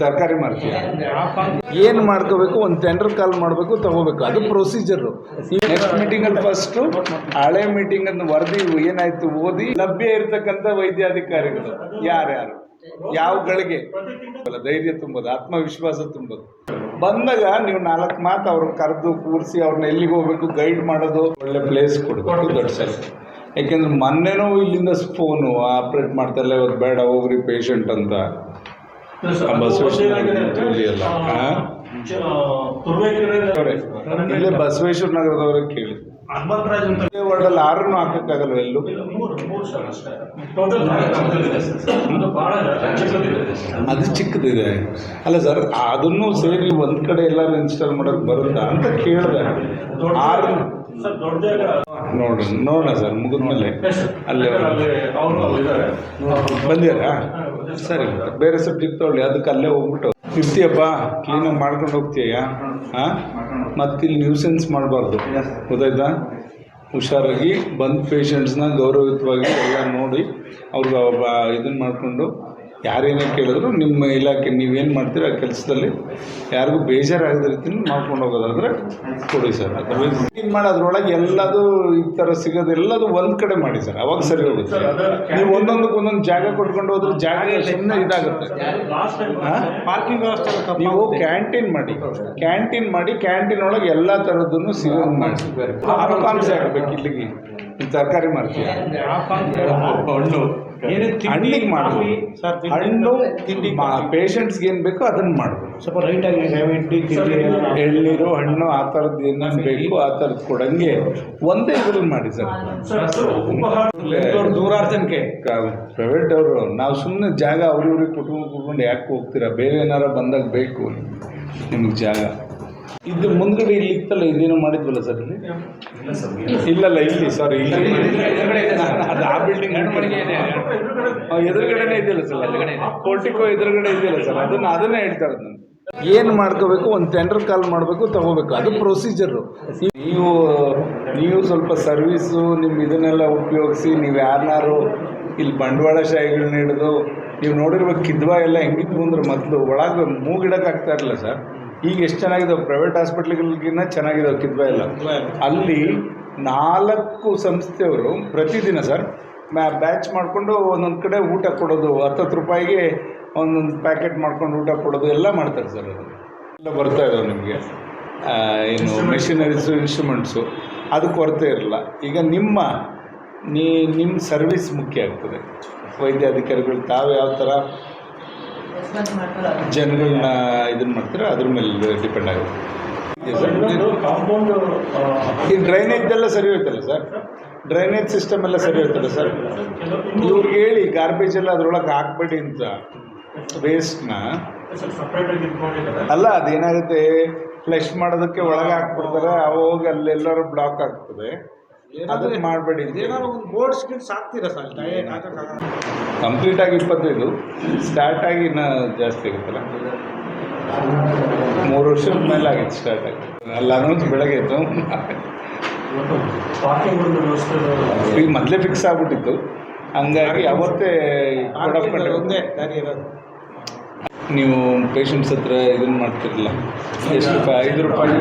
ತರಕಾರಿ ಮಾಡ್ತೀವಿ ಏನು ಮಾಡ್ಕೋಬೇಕು? ಒಂದು ಟೆಂಡರ್ ಕಾಲ್ ಮಾಡಬೇಕು ತಗೋಬೇಕು. ಅದು ಪ್ರೊಸೀಜರು ನೆಕ್ಸ್ಟ್ ಮೀಟಿಂಗಲ್ಲಿ ಫಸ್ಟು ಹಳೆ ಮೀಟಿಂಗನ್ನು ವರದಿ ಏನಾಯ್ತು ಓದಿ ಲಭ್ಯ ಇರತಕ್ಕಂಥ ವೈದ್ಯಾಧಿಕಾರಿಗಳು ಯಾರ್ಯಾರು? ಯಾವ ಗಳಿಗೆ? ಅಲ್ಲ, ಧೈರ್ಯ ತುಂಬೋದು ಆತ್ಮವಿಶ್ವಾಸ ತುಂಬೋದು. ಬಂದಾಗ ನೀವು ನಾಲ್ಕು ಮಾತು ಅವ್ರನ್ನ ಕರೆದು ಕೂರಿಸಿ ಅವ್ರನ್ನ ಎಲ್ಲಿಗೆ ಹೋಗ್ಬೇಕು ಗೈಡ್ ಮಾಡೋದು ಒಳ್ಳೆ ಪ್ಲೇಸ್ ಕೊಡಬೇಕು ದೊಡ್ಡ ಯಾಕೆಂದ್ರೆ ಮೊನ್ನೆನೂ ಇಲ್ಲಿಂದ ಫೋನು ಆಪ್ರೇಟ್ ಮಾಡ್ತಾರಲ್ಲ ಇವತ್ತು ಬೇಡ ಹೋಗ್ರಿ ಪೇಷಂಟ್ ಅಂತ. ಆ ಬಸವೇಶ್ವರ ಇಲ್ಲಿ ಬಸವೇಶ್ವರ ನಗರದವ್ರಿಗೆ ಕೇಳಿ. ವಾರ್ಡಲ್ಲಿ ಆರನ್ನು ಹಾಕಕ್ಕಾಗಲ್ಲ ಎಲ್ಲೂ? ಅದು ಬಹಳ ಚಿಕ್ಕದಿದೆ ಅದು ಚಿಕ್ಕದಿದೆ. ಅಲ್ಲ ಸರ್ ಅದನ್ನು ಸೇರಿ ಒಂದು ಕಡೆ ಎಲ್ಲರೂ ಇನ್ಸ್ಟಾಲ್ ಮಾಡೋಕೆ ಬರುತ್ತಾ ಅಂತ ಕೇಳಿದೆ. ಆರು ನೋಡೋಣ ನೋಡೋಣ ಸರ್ ಮುಗಿದ್ಮೇಲೆ. ಅಲ್ಲೇ ಬಂದಿರಾ ಸರಿ. ಬೇರೆ ಸಬ್ಜೆಕ್ಟ್ ತೊಗೊಳ್ಳಿ ಅದಕ್ಕೆ ಅಲ್ಲೇ ಹೋಗ್ಬಿಟ್ಟು. ಇರ್ತೀಯಪ್ಪ ಕ್ಲೀನಾಗಿ ಮಾಡ್ಕೊಂಡು ಹೋಗ್ತೀಯ? ಹಾಂ ಮತ್ತೆ ಇಲ್ಲಿ ನ್ಯೂಸೆನ್ಸ್ ಮಾಡಬಾರ್ದು. ಗೊತ್ತಾಯ್ತಾ? ಹುಷಾರಾಗಿ ಬಂದ ಪೇಷಂಟ್ಸ್ನ ಗೌರವಯುತವಾಗಿ ಎಲ್ಲ ನೋಡಿ ಅವ್ರಿಗೆ ಇದನ್ನು ಮಾಡಿಕೊಂಡು ಯಾರೇನೇ ಕೇಳಿದ್ರು ನಿಮ್ಮ ಇಲಾಖೆ ನೀವೇನು ಮಾಡ್ತೀರ ಆ ಕೆಲಸದಲ್ಲಿ ಯಾರಿಗೂ ಬೇಜಾರಾಗದ ರೀತಿಯಲ್ಲಿ ಮಾಡ್ಕೊಂಡು ಹೋಗೋದಾದ್ರೆ ಕೊಡಿ ಸರ್. ಅಥವಾ ಕ್ಲೀನ್ ಮಾಡಿ ಅದ್ರೊಳಗೆ ಎಲ್ಲದು ಈ ಥರ ಸಿಗೋದು ಎಲ್ಲದು ಒಂದು ಕಡೆ ಮಾಡಿ ಸರ್. ಅವಾಗ ಸರಿ ಹೋಗುತ್ತೆ. ನೀವು ಒಂದೊಂದಕ್ಕೆ ಒಂದೊಂದು ಜಾಗ ಕೊಟ್ಕೊಂಡು ಹೋದ್ರೆ ಜಾಗ ಸುಮ್ಮನೆ ಇದಾಗುತ್ತೆ. ಪಾರ್ಕಿಂಗ್ ವ್ಯವಸ್ಥೆ ನೀವು ಕ್ಯಾಂಟೀನ್ ಮಾಡಿ ಕ್ಯಾಂಟೀನ್ ಮಾಡಿ ಕ್ಯಾಂಟೀನ್ ಒಳಗೆ ಎಲ್ಲ ಥರದ್ದನ್ನು ಸಿಗೋದು ಮಾಡಿ. ಕಾನ್ಸೆ ಆಗಬೇಕು ಇಲ್ಲಿಗೆ. ತರಕಾರಿ ಮಾಡ್ತೀವಿ ಹಣ್ಣು. ಹಣ್ಣಿಗೆ ಹಣ್ಣು ತಿಂಡಿ ಪೇಷಂಟ್ಸ್ಗೆ ಏನು ಬೇಕೋ ಅದನ್ನ ಮಾಡ್ಬೋದು. ಸ್ವಲ್ಪ ಎಳ್ನೀರು ಹಣ್ಣು ಆ ಥರದ್ದು ಏನೇನು ಬೇಕು ಆ ಥರದ್ದು ಕೊಡಂಗೆ ಒಂದೇ ಇದ್ರಲ್ಲಿ ಮಾಡಿ ಸರ್. ಸರ್ ನೂರಾರು ಜನಕ್ಕೆ ಪ್ರೈವೇಟ್ ಅವರು ನಾವು ಸುಮ್ಮನೆ ಜಾಗ ಅವ್ರಿವ್ರಿಗೆ ಕುಟುಂಬ ಕುಟ್ಕೊಂಡು ಯಾಕೆ ಹೋಗ್ತೀರಾ? ಬೇರೆ ಏನಾರ ಬಂದಾಗ ಬೇಕು ನಿಮ್ಗೆ ಜಾಗ. ಇದು ಮುಂದ್ಗಡೆ ಇಲ್ಲಿ ಇತ್ತಲ್ಲ ಇದೇನು ಮಾಡಿದ್ವಲ್ಲ ಸರ್ ಇಲ್ಲಿ? ಇಲ್ಲಲ್ಲ ಇಲ್ಲಿ ಸಾರಿ ಇಲ್ಲಿ. ಅದು ಆ ಬಿಲ್ಡಿಂಗ್ ಎದುರುಗಡೆನೇ ಇದೆಯಲ್ಲ ಸರ್? ಪೋರ್ಟಿಕೋ ಎದುರುಗಡೆ ಇದೆಯಲ್ಲ ಸರ್? ಅದನ್ನ ಅದನ್ನೇ ಹೇಳ್ತಾ ಇರೋದು ನಾನು. ಏನು ಮಾಡ್ಕೋಬೇಕು? ಒಂದು ಟೆಂಡರ್ ಕಾಲ್ ಮಾಡಬೇಕು ತಗೋಬೇಕು. ಅದು ಪ್ರೊಸೀಜರು ನೀವು ನೀವು ಸ್ವಲ್ಪ ಸರ್ವೀಸು ನಿಮ್ಮ ಇದನ್ನೆಲ್ಲ ಉಪಯೋಗಿಸಿ ನೀವು ಯಾರನ್ನಾರು ಇಲ್ಲಿ ಬಂಡವಾಳಶಾಹಿಗಳನ್ನ ಹಿಡಿದು ನೀವು ನೋಡಿರ್ಬೇಕು ಕಿದ್ವಾ ಎಲ್ಲ ಹೆಂಗಿತ್ತು ಅಂದ್ರೆ ಮೊದಲು ಒಳಗೆ ಮೂಗಿಡಕ್ಕಾಗ್ತಾ ಇರಲಿಲ್ಲ ಸರ್. ಈಗ ಎಷ್ಟು ಚೆನ್ನಾಗಿದಾವೆ ಪ್ರೈವೇಟ್ ಹಾಸ್ಪಿಟ್ಲ್ಗಳಿಗಿನ್ನ ಚೆನ್ನಾಗಿದಾವೆ ಕಿದ್ವಾ ಎಲ್ಲ. ಅಲ್ಲಿ ನಾಲ್ಕು ಸಂಸ್ಥೆಯವರು ಪ್ರತಿದಿನ ಸರ್ ಮ್ಯಾ ಬ್ಯಾಚ್ ಮಾಡಿಕೊಂಡು ಒಂದೊಂದು ಕಡೆ ಊಟ ಕೊಡೋದು ಹತ್ತತ್ತು ರೂಪಾಯಿಗೆ ಒಂದೊಂದು ಪ್ಯಾಕೆಟ್ ಮಾಡ್ಕೊಂಡು ಊಟ ಕೊಡೋದು ಎಲ್ಲ ಮಾಡ್ತಾರೆ ಸರ್ ಅದು ಎಲ್ಲ ಬರ್ತಾ ಇದಾವೆ ನಿಮಗೆ. ಏನು ಮೆಷಿನರೀಸು ಇನ್ಸ್ಟ್ರೂಮೆಂಟ್ಸು ಅದು ಕೊರತೆ ಇರಲ್ಲ. ಈಗ ನಿಮ್ಮ ನೀ ನಿಮ್ಮ ಸರ್ವಿಸ್ ಮುಖ್ಯ ಆಗ್ತದೆ. ವೈದ್ಯಾಧಿಕಾರಿಗಳು ತಾವು ಯಾವ ಥರ ಜನಗಳನ್ನ ಇದನ್ನ ಮಾಡ್ತಾರೆ? ಅದ್ರ ಮೇಲೆ ಡಿಪೆಂಡ್ ಆಗುತ್ತೆ. ಇದೆ ಸರ್ ಕಾಂಪೌಂಡ್ ಈ ಡ್ರೈನೇಜ್ದೆಲ್ಲ ಸರಿ ಹೋಯ್ತಲ್ಲ ಸರ್ ಡ್ರೈನೇಜ್ ಸಿಸ್ಟಮ್ ಎಲ್ಲ ಸರಿ ಹೋಯ್ತಲ್ಲ ಸರ್ ಇವ್ರಿಗೆ ಹೇಳಿ ಗಾರ್ಬೇಜ್ ಎಲ್ಲ ಅದ್ರೊಳಗೆ ಹಾಕ್ಬೇಡಿ ಅಂತ. ವೇಸ್ಟ್ನ ಸಪ್ರೇಟ್ ಆಗಿ ಇಟ್ಕೊಂಡಿದ್ದಾರೆ ಅಲ್ಲ ಅದೇನಾಗುತ್ತೆ? ಫ್ಲಶ್ ಮಾಡೋದಕ್ಕೆ ಒಳಗೆ ಹಾಕ್ಬಿಡ್ತಾರೆ ಅವಾಗ ಅಲ್ಲೆಲ್ಲರೂ ಬ್ಲಾಕ್ ಆಗ್ತದೆ. ಅದನ್ನ ಮಾಡಬೇಡಿ ಏನಾದ್ರು ಒಂದು ಬೋರ್ಡ್ ಸ್ಕಿಲ್ಸ್ ಹಾಕ್ತೀರಾ ಸರ್? ಟೈರ್ ಕಂಪ್ಲೀಟ್ ಆಗಿ ಇಪ್ಪತ್ತೈದು ಸ್ಟಾರ್ಟ್ ಆಗಿ ಇನ್ನು ಜಾಸ್ತಿ ಆಗುತ್ತಲ್ಲ? ಮೂರು ವರ್ಷದ ಮೇಲೆ ಆಗಿತ್ತು ಸ್ಟಾರ್ಟ್ ಆಗಿ. ಅಲ್ಲಿ ಅನೌನ್ಸ್ ಬೆಳಗ್ಗೆ ಇತ್ತು ಈಗ ಮೊದಲೇ ಫಿಕ್ಸ್ ಆಗ್ಬಿಟ್ಟಿತ್ತು. ಹಂಗಾಗಿ ಅವತ್ತೇ ಒಂದೇ ದಾರಿ ಇರೋದು. ನೀವು ಪೇಷಂಟ್ಸ್ ಹತ್ರ ಇದನ್ನು ಮಾಡ್ತಿರಲ್ಲ ಎಷ್ಟು ರೂಪಾಯಿ? ಐದು ರೂಪಾಯಿ?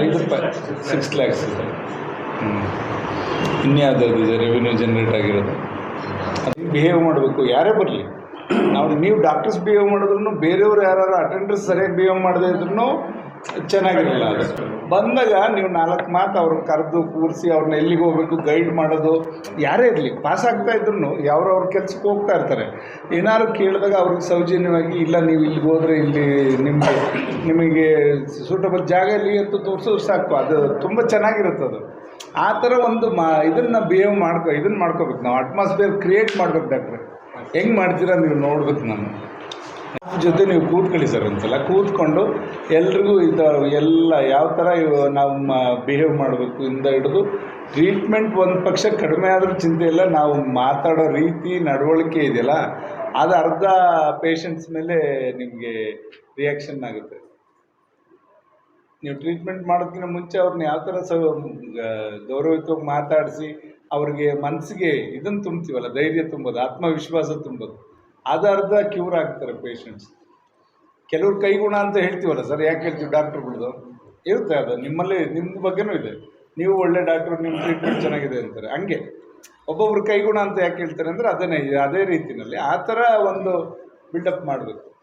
ಐದು ರೂಪಾಯಿ. ಸಿಕ್ಸ್ ಲ್ಯಾಕ್ಸ್ ಇದೆ. ಹ್ಞೂ ಇದೆ ರೆವಿನ್ಯೂ ಜನ್ರೇಟ್ ಆಗಿರೋದು. ಅದು ಬಿಹೇವ್ ಮಾಡಬೇಕು. ಯಾರೇ ಬರಲಿ. ನಾವು ನೀವು ಡಾಕ್ಟರ್ಸ್ ಬಿಹೇವ್ ಮಾಡಿದ್ರು ಬೇರೆಯವರು ಯಾರು ಅಟೆಂಡರ್ಸ್ ಸರಿಯಾಗಿ ಬಿಹೇವ್ ಮಾಡದೇ ಇದ್ರೂ ಚೆನ್ನಾಗಿರಲ್ಲ ಅದು. ಬಂದಾಗ ನೀವು ನಾಲ್ಕು ಮಾತು ಅವ್ರನ್ನ ಕರೆದು ಕೂರಿಸಿ ಅವ್ರನ್ನ ಎಲ್ಲಿಗೆ ಹೋಗ್ಬೇಕು ಗೈಡ್ ಮಾಡೋದು, ಯಾರೇ ಇರಲಿ ಪಾಸ್ ಆಗ್ತಾ ಇದ್ರು ಅವ್ರ ಕೆಲ್ಸಕ್ಕೆ ಹೋಗ್ತಾ ಇರ್ತಾರೆ. ಏನಾದ್ರು ಕೇಳಿದಾಗ ಅವ್ರಿಗೆ ಸೌಜನ್ಯವಾಗಿ, ಇಲ್ಲ, ನೀವು ಇಲ್ಲಿಗೆ ಹೋದರೆ ಇಲ್ಲಿ ನಿಮಗೆ ನಿಮಗೆ ಸೂಟಬಲ್ ಜಾಗ ಇಲ್ಲಿ ಅಂತ ತೋರಿಸೋದು ಸಾಕು, ಅದು ತುಂಬ ಚೆನ್ನಾಗಿರುತ್ತೆ ಅದು. ಆ ಥರ ಒಂದು ಮಾ, ಇದನ್ನು ಬಿಹೇವ್ ಮಾಡ್ಕೊ, ಇದನ್ನು ಮಾಡ್ಕೋಬೇಕು ನಾವು. ಅಟ್ಮಾಸ್ಫಿಯರ್ ಕ್ರಿಯೇಟ್ ಮಾಡ್ಬೇಕು ಡಾಕ್ಟ್ರೆ. ಹೆಂಗೆ ಮಾಡ್ತೀರಾ ನೀವು ನೋಡ್ಬೇಕು ನಾನು. ಜೊತೆ ನೀವು ಕೂತ್ಕೊಳ್ಳಿ ಸರ್ ಒಂದ್ಸಲ. ಕೂತ್ಕೊಂಡು ಎಲ್ರಿಗೂ ಇದು ಎಲ್ಲ ಯಾವ ಥರ ನಾವು ಬಿಹೇವ್ ಮಾಡಬೇಕು ಇಂದ ಹಿಡಿದು ಟ್ರೀಟ್ಮೆಂಟ್ ಒಂದು ಪಕ್ಷ ಕಡಿಮೆ ಆದರೂ ಚಿಂತೆ ಇಲ್ಲ. ನಾವು ಮಾತಾಡೋ ರೀತಿ ನಡವಳಿಕೆ ಇದೆಯಲ್ಲ, ಅದು ಅರ್ಧ ಪೇಷಂಟ್ಸ್ ಮೇಲೆ ನಿಮಗೆ ರಿಯಾಕ್ಷನ್ ಆಗುತ್ತೆ. ನೀವು ಟ್ರೀಟ್ಮೆಂಟ್ ಮಾಡೋದಕ್ಕಿಂತ ಮುಂಚೆ ಅವ್ರನ್ನ ಯಾವ ಥರ ಸ ಗೌರವಯುತವಾಗಿ ಮಾತಾಡಿಸಿ ಅವ್ರಿಗೆ ಮನಸ್ಸಿಗೆ ಇದನ್ನು ತುಂಬ್ತೀವಲ್ಲ, ಧೈರ್ಯ ತುಂಬೋದು, ಆತ್ಮವಿಶ್ವಾಸ ತುಂಬೋದು. ಅದು ಅರ್ಧ ಕ್ಯೂರ್ ಆಗ್ತಾರೆ ಪೇಷಂಟ್ಸ್ ಕೆಲವ್ರು ಕೈಗುಣ ಅಂತ ಹೇಳ್ತೀವಲ್ಲ ಸರ್ ಯಾಕೆ ಹೇಳ್ತೀವಿ ಡಾಕ್ಟ್ರುಗಳ್ದು ಇರುತ್ತೆ ಅದು ನಿಮ್ಮಲ್ಲಿ ನಿಮ್ಮ ಬಗ್ಗೆನೂ ಇದೆ. ನೀವು ಒಳ್ಳೆ ಡಾಕ್ಟ್ರು ನಿಮ್ಮ ಟ್ರೀಟ್ಮೆಂಟ್ ಚೆನ್ನಾಗಿದೆ ಅಂತಾರೆ. ಹಂಗೆ. ಒಬ್ಬೊಬ್ರು ಕೈಗುಣ ಅಂತ ಯಾಕೆ ಹೇಳ್ತಾರೆ ಅಂದರೆ ಅದನ್ನೇ, ಅದೇ ರೀತಿಯಲ್ಲಿ ಆ ಥರ ಒಂದು ಬಿಲ್ಡಪ್ ಮಾಡಬೇಕು.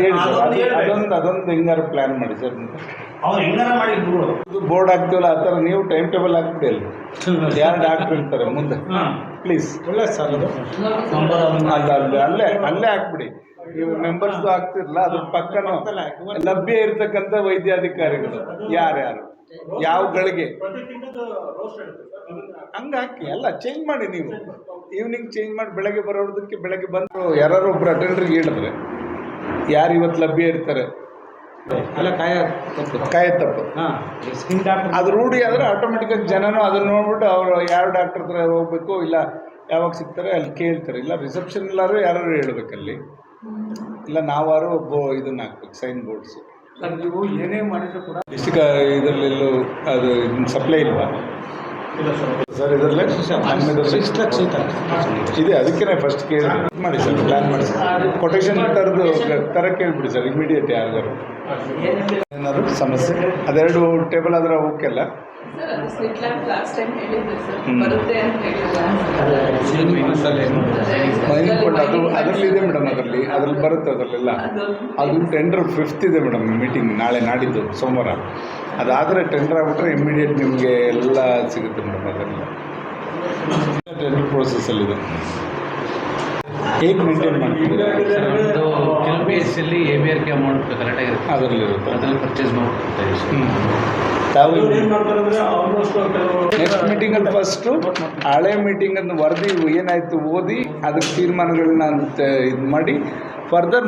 ಅದೊಂದು ಅದೊಂದು ಹೆಂಗಾರು ಪ್ಲಾನ್ ಮಾಡಿ ಸರ್. ಅವ್ನು ಹೆಂಗಾರ ಮಾಡಿ ಬಿಡು. ಇದು ಬೋರ್ಡ್ ಹಾಕ್ತೀವಲ್ಲ ಆ ಥರ ನೀವು ಟೈಮ್ ಟೇಬಲ್ ಹಾಕ್ತಿಲ್ಲ ಯಾರು ಡಾಕ್ಟ್ರ್ ಇರ್ತಾರೆ ಮುಂದೆ. ಪ್ಲೀಸ್ ಒಳ್ಳೆ ಸರ್ ಅದು ಅಲ್ಲ. ಅಲ್ಲೇ ಅಲ್ಲೇ ಅಲ್ಲೇ ಹಾಕ್ಬಿಡಿ. ನೀವು ಮೆಂಬರ್ಸ್ ಆಗ್ತಿರಲ್ಲ ಅದ್ರ ಪಕ್ಕನೂ. ಲಭ್ಯ ಇರ್ತಕ್ಕಂಥ ವೈದ್ಯಾಧಿಕಾರಿಗಳು. ಯಾರ್ಯಾರು? ಯಾವ ಗಳಿಗೆ? ಪ್ರತಿ ತಿಂಗಳು ರೋಸ್ಟ್ ಇರುತ್ತೆ ಸರ್ ಹಂಗೆ ಹಾಕಿ. ಅಲ್ಲ ಚೇಂಜ್ ಮಾಡಿ ನೀವು. ಈವ್ನಿಂಗ್ ಚೇಂಜ್ ಮಾಡಿ ಬೆಳಗ್ಗೆ ಬರೋದಕ್ಕೆ ಬೆಳಗ್ಗೆ ಬಂದು ಯಾರು ಒಬ್ರು ಅಟೆಂಡ್ರಿಗೆ ಹೇಳಿದ್ರೆ. ಯಾರು ಇವತ್ತು ಲಭ್ಯ ಇರ್ತಾರೆ? ಅಲ್ಲ ಕಾಯ ತಪ್ಪು. ಕಾಯ ತಪ್ಪು. ಹಾಂ. ಸ್ಕಿನ್ ಡಾಕ್ಟರ್ ಅದು ರೂಢಿ ಆದರೆ ಆಟೋಮೆಟಿಕಾಗಿ ಜನನೂ ಅದನ್ನ ನೋಡ್ಬಿಟ್ಟು ಅವರು ಯಾವ ಡಾಕ್ಟರ್ ಹತ್ರ ಹೋಗ್ಬೇಕು ಇಲ್ಲ ಯಾವಾಗ ಸಿಗ್ತಾರೆ ಅಲ್ಲಿ ಕೇಳ್ತಾರೆ. ಇಲ್ಲ ರಿಸೆಪ್ಷನ್ ಎಲ್ಲಾರು ಯಾರು ಹೇಳ್ಬೇಕಲ್ಲಿ ಇಲ್ಲ ನಾವಾರು ಒಬ್ಬ ಇದನ್ನ ಹಾಕ್ಬೇಕು ಸೈನ್ ಬೋರ್ಡ್ಸು ಸರ್ ನೀವು ಏನೇ ಮಾಡಿದ್ರು ಕೂಡ ಡಿಸ್ಟಿಕ್ ಇದರಲ್ಲೆಲ್ಲೂ ಅದು ಸಪ್ಲೈ ಇಲ್ವಾ? ಇಲ್ಲ ಸರ್ ಸರ್ ಇದರಲ್ಲೇ ಸಿಕ್ಸ್ ಲ್ಯಾಕ್ಸ್ ಇದೆ ಅದಕ್ಕೆ ಫಸ್ಟ್ ಕೇಳಿ ಮಾಡಿ ಸರ್ ಪ್ಲಾನ್ ಮಾಡಿ ಸರ್. ಕೊಟೇಶನ್ ಥರದ್ದು ಥರ ಕೇಳ್ಬಿಡಿ ಸರ್ ಇಮಿಡಿಯೇಟ್ ಯಾರಿಗಾರು ಏನಾದ್ರು ಸಮಸ್ಯೆ? ಅದೆರಡು ಟೇಬಲ್ ಆದ್ರೆ ಓಕೆ ಅಲ್ಲ? ಸರ್ ಅದು ಸ್ಲಿಟ್ ಲ್ಯಾಂಪ್ ಲಾಸ್ಟ್ ಟೈಮ್ ಹೇಳಿದ್ದೆ ಸರ್ ಬರುತ್ತೆ ಅಂತ ಮೈನ್ ಕೊಂಡು ಅದು ಅದರಲ್ಲಿ ಇದೆ ಮೇಡಮ್ ಅದರಲ್ಲಿ. ಅದ್ರಲ್ಲಿ ಬರುತ್ತೆ ಅದರಲ್ಲೆಲ್ಲ. ಅದು ಟೆಂಡರ್ ಫಿಫ್ತ್ ಇದೆ ಮೇಡಮ್ ಮೀಟಿಂಗ್ ನಾಳೆ ನಾಡಿದ್ದು ಸೋಮವಾರ. ಅದಾದರೆ ಟೆಂಡರ್ ಆಗ್ಬಿಟ್ರೆ ಇಮ್ಮಿಡಿಯೇಟ್ ನಿಮಗೆ ಎಲ್ಲ ಸಿಗುತ್ತೆ ಮೇಡಮ್ ಅದರಲ್ಲಿ. ಟೆಂಡರ್ ಪ್ರೋಸೆಸ್ಸಲ್ಲಿದೆ ಹೇಗೆ ಮೇಂಟೈನ್ ಮಾಡ್ತೀವಿ ಒಂದು ಕೆಲವು A B R K amount ಕರೆಕ್ಟಾಗಿರುತ್ತೆ ಆಗಿರುತ್ತೆ. ಅದರಲ್ಲಿ ಪರ್ಚೇಸ್ ಮಾಡ್ಕೊಡ್ತಾ ಹ್ಞೂ ತಾವು ನೆಕ್ಸ್ಟ್ ಮೀಟಿಂಗಲ್ಲಿ ಫಸ್ಟು ಹಳೆ ಮೀಟಿಂಗನ್ನು ವರದಿ ಏನಾಯಿತು ಓದಿ ಅದಕ್ಕೆ ತೀರ್ಮಾನಗಳನ್ನ ಅಂತ ಇದು ಮಾಡಿ ಫರ್ದರ್